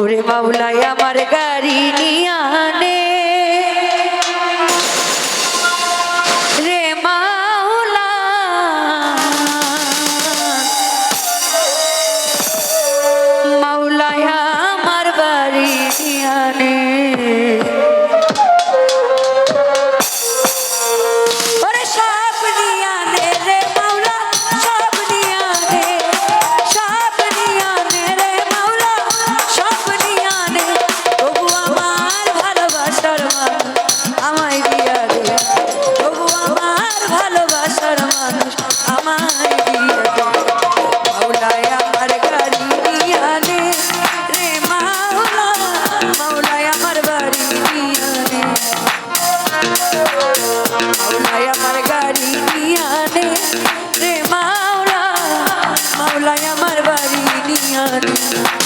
ওরে বাউলাই আমার গাড়ি নিয়ে আনে। ভালোবাসার মানুষ আমায় Maulaya Marvarini Anina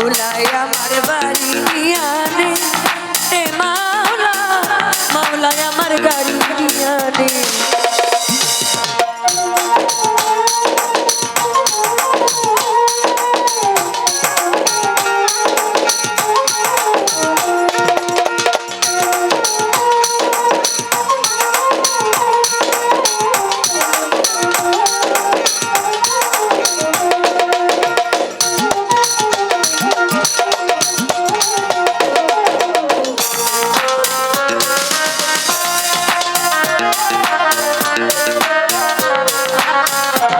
মাওলাই আমার বাড়ি নিয়া দে হে মাওলা মাওলাই আমার গাড়ি নিয়া দে Thank you.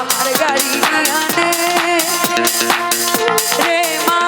আমার গাড়ি আনে রে মা